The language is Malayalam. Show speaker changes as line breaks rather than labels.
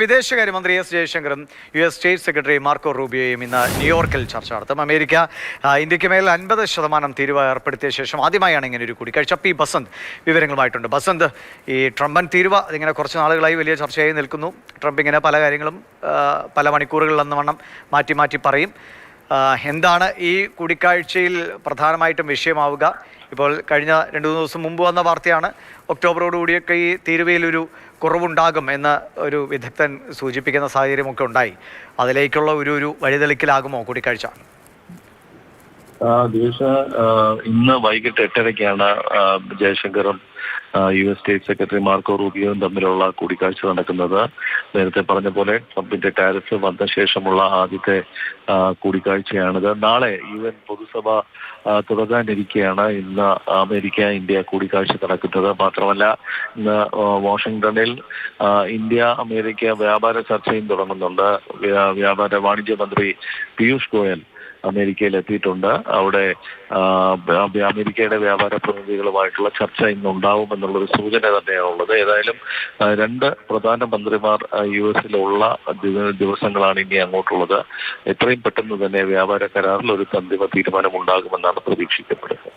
വിദേശകാര്യമന്ത്രി S ജയശങ്കറും U S state secretary Marco റൂബിയോയും ഇന്ന് ന്യൂയോർക്കിൽ ചർച്ച നടത്തും. അമേരിക്ക ഇന്ത്യയ്ക്ക് മേൽ അൻപത് ശതമാനം തീരുവ ഏർപ്പെടുത്തിയ ശേഷം ആദ്യമായാണ് ഇങ്ങനെ ഒരു കൂടിക്കാഴ്ച പി ബസന്ത് വിവരങ്ങളുമായിട്ടുണ്ട്. ബസന്ത് ഈ ട്രംപൻ തീരുവ ഇങ്ങനെ കുറച്ച് നാളുകളായി വലിയ ചർച്ചയായി നിൽക്കുന്നു. ട്രംപ് ഇങ്ങനെ പല കാര്യങ്ങളും പല മണിക്കൂറുകളിൽ അന്ന് വണ്ണം മാറ്റി മാറ്റി പറയും. എന്താണ് ഈ കൂടിക്കാഴ്ചയിൽ പ്രധാനമായിട്ടും വിഷയമാവുക? ഇപ്പോൾ കഴിഞ്ഞ രണ്ട് മൂന്ന് ദിവസം മുമ്പ് വന്ന വാർത്തയാണ് ഒക്ടോബറോടുകൂടിയൊക്കെ ഈ തീരുവയിലൊരു കുറവുണ്ടാകും എന്ന് ഒരു വിദഗ്ധൻ സൂചിപ്പിക്കുന്ന സാഹചര്യമൊക്കെ ഉണ്ടായി. അതിലേക്കുള്ള ഒരു ഒരു വഴിതെളിക്കലാകുമോ കൂടിക്കാഴ്ച?
ആ, ഇന്ന് വൈകിട്ട് എട്ടരയ്ക്കാണ് ജയശങ്കറും U S state secretary Marco റൂബിയോയും തമ്മിലുള്ള കൂടിക്കാഴ്ച നടക്കുന്നത്. നേരത്തെ പറഞ്ഞ പോലെ ട്രംപിന്റെ ടാരിഫ് വന്ന ശേഷമുള്ള ആദ്യത്തെ കൂടിക്കാഴ്ചയാണിത്. നാളെ യു എൻ പൊതുസഭ തുടങ്ങാനിരിക്കെയാണ് ഇന്ന് അമേരിക്ക ഇന്ത്യ കൂടിക്കാഴ്ച നടക്കുന്നത്. മാത്രമല്ല ഇന്ന് വാഷിംഗ്ടണിൽ ഇന്ത്യ അമേരിക്ക വ്യാപാര ചർച്ചയും തുടങ്ങുന്നുണ്ട്. വ്യാപാര വാണിജ്യ മന്ത്രി പീയൂഷ് ഗോയൽ അമേരിക്കയിൽ എത്തിയിട്ടുണ്ട് അവിടെ അമേരിക്കയുടെ വ്യാപാര പ്രതിനിധികളുമായിട്ടുള്ള ചർച്ച ഇന്ന് ഉണ്ടാവുമെന്നുള്ളൊരു സൂചന തന്നെയാണ് ഉള്ളത്. ഏതായാലും രണ്ട് പ്രധാന മന്ത്രിമാർ യു എസിലുള്ള ദിവസങ്ങളാണ് ഇനി അങ്ങോട്ടുള്ളത്. എത്രയും പെട്ടെന്ന് തന്നെ വ്യാപാര കരാറിൽ ഒരു അന്തിമ തീരുമാനം ഉണ്ടാകുമെന്നാണ് പ്രതീക്ഷിക്കപ്പെടുന്നത്.